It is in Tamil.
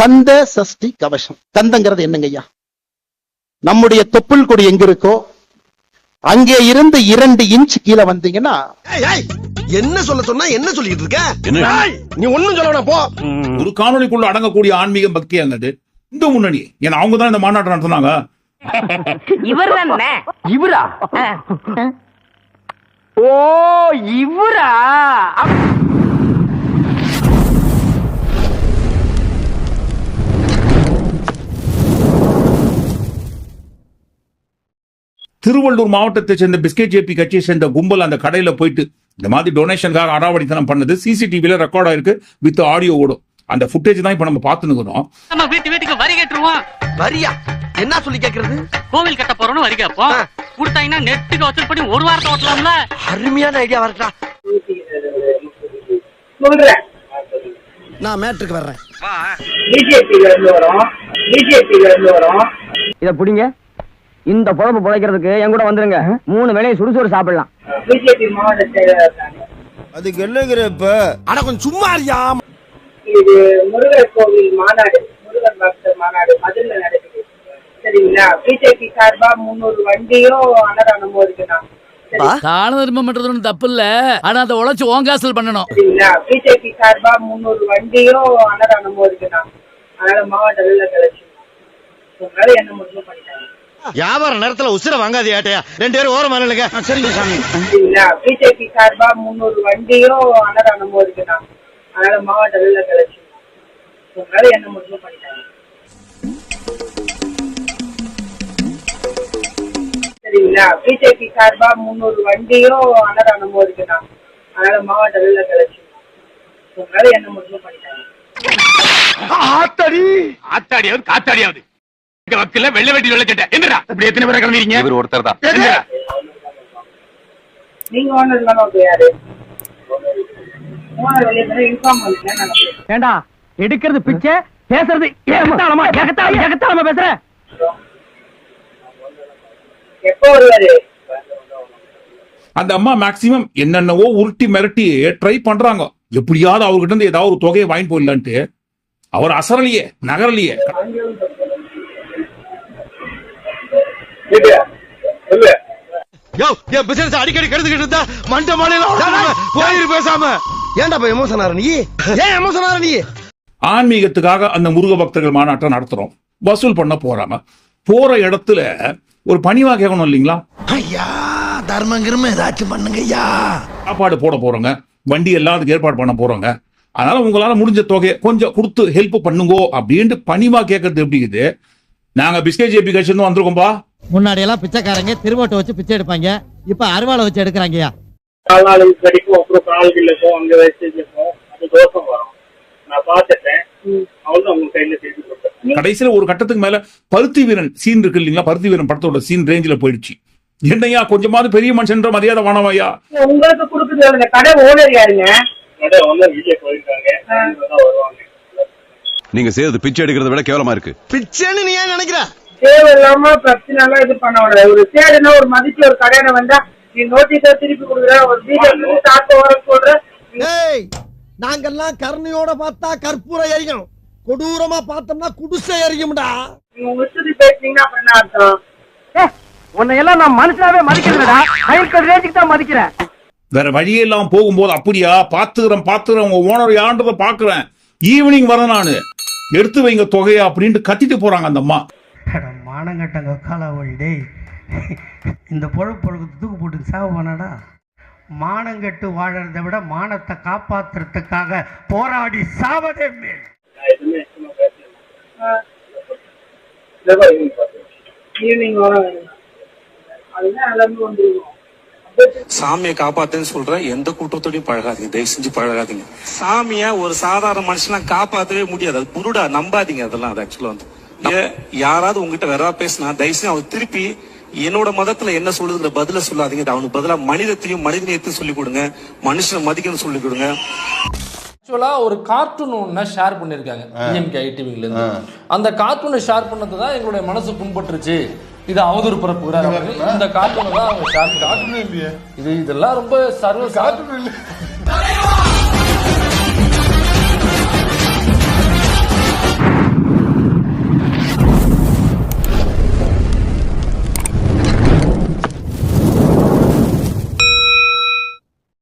கந்த சஷ்டி கவசம். கந்தங்கிறது என்னங்கய்யா? நம்முடைய தொப்புள் கொடி எங்க இருக்கோ அங்கே இருந்து இரண்டு இன்ச் கீழே வந்தீங்கன்னா என்ன சொல்ல சொன்னா என்ன சொல்லிட்டு இருக்க? நீ ஒண்ணும் சொல்ல போ. ஒரு காணொலிக்குள்ள அடங்கக்கூடிய ஆன்மீக பக்தி அங்கது. இந்த முன்னணி. ஏன்னா அவங்க தான் இந்த மாநாட்டம் நடத்துனாங்க. இவர்? தானே இவரா ஓ இவரா? திருவள்ளூர் மாவட்டத்தை சேர்ந்த பிஸ்கெட் ஜேபி கட்சியை சேர்ந்த கும்பல் அந்த கடையில போயிட்டு இந்த மாதிரி டொனேஷன்காக அடாவடித்தனம் பண்ணது. சிசிடிவில ரெக்கார்ட் ஆயிருக்கு வித் ஆடியோ ஓடும். அந்த ஃபுட்டேஜ் தான் இப்ப நம்ம பார்த்துன்னு நம்ம வீட்டு வீட்டுக்கு வரி கட்டுருவோம். வரியா? என்ன சொல்லி கேக்குறது? கோவில் கட்ட போறோம்னு வரி கேட்போம். கொடுத்தாங்கன்னா நெட்டுக்கு வசூல் பண்ணி ஒரு வாரத்தை ஓட்டலாம்ல? அருமையான ஐடியா வரட்டா. சொல்றேன். நான் மேட்ருக்கு வர்றேன். பிஜேபியில இருந்து வரோம். பிஜேபியில இருந்து வரோம். இத புடிங்க. இந்த பொழப்பு பொழைக்கிறதுக்கு என் கூட வந்துருங்க. மூணு வேளையும் சுடுசோறு சாப்பிடலாம். பிஜேபி நானு. அதுக்கு என்னங்கிற இப்ப? அட கொஞ்சம் சும்மா இருக்கியா இது முருகர் கோவில் மாநாடு முருகர் பக்தர் மாநாடு மதுரையில நடக்குது சரிங்களா? பிஜேபி சார்பா முந்நூறு வண்டியும் அன்னதானமும் இருக்குண்ணா சரி- தான தர்மம் பண்றது ஒண்ணும் தப்பு இல்ல. ஆனா அதை உழைச்சு ஓங்காசல் பண்ணணும். சரிங்களா? பிஜேபி சார்பா வண்டியும் அன்னதானமும் இருக்குண்ணா அதனால மாவட்ட வெள்ள கலெக்ஷன் உங்களால என்ன முடியும் பண்ணிட்டாங்க. வியாபார நேரத்துல உசுர வாங்காதே ஏட்டையா ரெண்டு பேரும் ஓரமா இல்லைங்க சரிங்க சாமி. பிஜேபி சார்பா முந்நூறு வண்டியும் அன்னதானமும் இருக்குண்ணா அதனால மாவட்ட வெள்ள கலெக்ஷன் உங்களால என்ன முடியும் பண்ணிட்டாங்க? சரிங்களா? பிஜேபி சார்பா முந்நூறு வண்டியும் அன்னதானமும் இருக்குண்ணா அதனால மாவட்ட வெள்ள கலெக்ஷன் உங்களால என்ன முடியும் பண்ணிட்டாங்க? ஆத்தடி! ஆத்தாடியாவது காத்தாடியாவது. வக்கில வெள்ள வெட்டி வெள்ள சட்டை. என்னடா? இப்படி எத்தனை பேரை கிளம்பிறீங்க இவர் ஒருத்தர் தான் நீங்க ஓனர் தானே ஓகே யாரு? ஓனர் வெளியே இன்ஃபார்ம் பண்ணுங்க. ஏண்டா எடுக்கிறது பிச்சை பேசுறது ஏகத்தாளமா ஏகத்தாளமா ஏகத்தாளமா பேசுற? எப்போ வருவாரு? அந்த அம்மா மேக்சிமம் என்னென்னவோ உருட்டி மிரட்டி ட்ரை பண்றாங்க. எப்படியாவது அவர்கிட்ட இருந்து ஏதாவது ஒரு தொகையை வாங்கி போயிடலான்ட்டு. அவர் அசரலையே நகரலையே. யோ என் பிசினஸ் அடிக்கடி கெடுத்துக்கிட்டு இருந்தா மண்ட மாலையில போயிரு பேசாம. ஏன்டா போய் எமோஷன் ஆற நீ? ஏன் எமோஷன் ஆற நீ? ஆன்மீகத்துக்காக அந்த முருக பக்தர்கள் மாநாட்டம் நடத்துறோம். வசூல் பண்ண போறாங்க. போற இடத்துல ஒரு பணிவா கேட்கணும் இல்லைங்களா? ஐயா தர்மம் கிரும ஏதாச்சும் பண்ணுங்க ஐயா. சாப்பாடு போட போறோங்க. வண்டி எல்லாத்துக்கும் ஏற்பாடு பண்ண போறோங்க. அதனால உங்களால முடிஞ்ச தொகையை கொஞ்சம் கொடுத்து ஹெல்ப் பண்ணுங்கோ அப்படின்ட்டு பணிவா கேட்கறது எப்படி இருக்குது நாங்க பிஸ்கெட் ஜேபி கட்சி வந்திருக்கோம்பா. முன்னாடி எல்லாம் பிச்சைக்காரங்க திருவோட்டை வச்சு பிச்சை எடுப்பாங்க. இப்ப அருவாளை வச்சு எடுக்கிறாங்கய்யா. நாலு நாளைக்கு கடிக்கும் அப்புறம் கால் கிலோக்கும் அங்க வச்சு இருக்கும் அது தோசம் வரும் நான் பார்த்துட்டேன் அவ்வளவு உங்க கையில செய்து கொடுத்தேன் கடைசியில ஒரு கட்டத்துக்கு மேல பருத்தி வீரன் சீன் இருக்கு இல்லைங்களா? பருத்தி வீரன் படத்தோட சீன் ரேஞ்சில் போயிடுச்சு. என்னையா கொஞ்சமாவது பெரிய மனுஷன்ற மரியாதை வேணாமையா? உங்களுக்கு கொடுக்குறது அந்த கடை ஓனர் யாருங்க? கடை ஓனர் வெளியே போயிருக்காங்க. வருவாங்க. நீங்க செய்யறது பிச்சை எடுக்கிறத விட கேவலமா இருக்கு. பிச்சைன்னு நீ ஏன் நினைக்கிற? தேவையில்லாம பிரச்சனை எல்லாம் இது பண்ண விடாது ஒரு சேடுனா ஒரு மதிச்சு ஒரு கடையில வந்தா நீ நோட்டீஸா திருப்பி கொடுக்குற ஒரு பிஜேபி சாப்பிட்டு வர சொல்ற. ஏய் நாங்கெல்லாம் கருணையோட பார்த்தா கற்பூரம் எரியும். கொடூரமா பார்த்தோம்னா குடிசை எரியும்டா. உங்க இஷ்டத்துக்கு பேசுனீங்கன்னா அப்புறம் என்ன அர்த்தம்? உன்னை எல்லாம் நான் மனுஷனாவே மதிக்கிறேன்டா. ஹையர் ரேஞ்சுக்கு தான் மதிக்கிறேன். வேற வழியே இல்லாம போகும்போது அப்படியா? பாத்துக்கிறேன் பாத்துக்கிறேன் உங்க ஓனர் யான்றத பாக்குறேன் ஈவினிங் வரேன் நானு. எடுத்து வைங்க தொகையா அப்படின்ட்டு கத்திட்டு போறாங்க அந்த அம்மா. மானங்கட்டங்க காலாவழி டேய். இந்த பொழப்பு பொழுது தூக்கு போட்டு சாவு பண்ணடா. மானங்கெட்டு வாழறதை விட மானத்தை காப்பாத்துறதுக்காக போராடி சாவதே மேல். சாமியை காப்பாத்துன்னு சொல்றேன் எந்த கூட்டத்தோடயும் பழகாதீங்க தயவு செஞ்சு பழகாதீங்க. சாமிய ஒரு சாதாரண மனுஷனா காப்பாத்தவே முடியாது. அது புருடா நம்பாதீங்க அதெல்லாம் அது ஆக்சுவலா வந்து. யாராவது உங்ககிட்ட வேற பேசினா தயவு செஞ்சு அவன் திருப்பி என்னோட மதத்துல என்ன சொல்லுதுங்கிற பதில சொல்லாதீங்க. அவனுக்கு பதிலா மனிதத்தையும் மனிதநேயத்தையும் சொல்லிக் கொடுங்க. மனுஷனை மதிக்கணும்னு சொல்லிக் கொடுங்க. ஆக்சுவலா ஒரு கார்ட்டூன் ஒன்று ஷேர் பண்ணிருக்காங்க டிஎம்கே ஐடிவில இருந்து. அந்த கார்ட்டூனை ஷேர் பண்ணது தான் எங்களுடைய மனசு புண்பட்டுருச்சு. இது அவதூறு பரப்புகிறார் இந்த கார்ட்டூனை தான் அவங்க ஷேர் இது இதெல்லாம் ரொம்ப சர்வ கார்ட்டூன்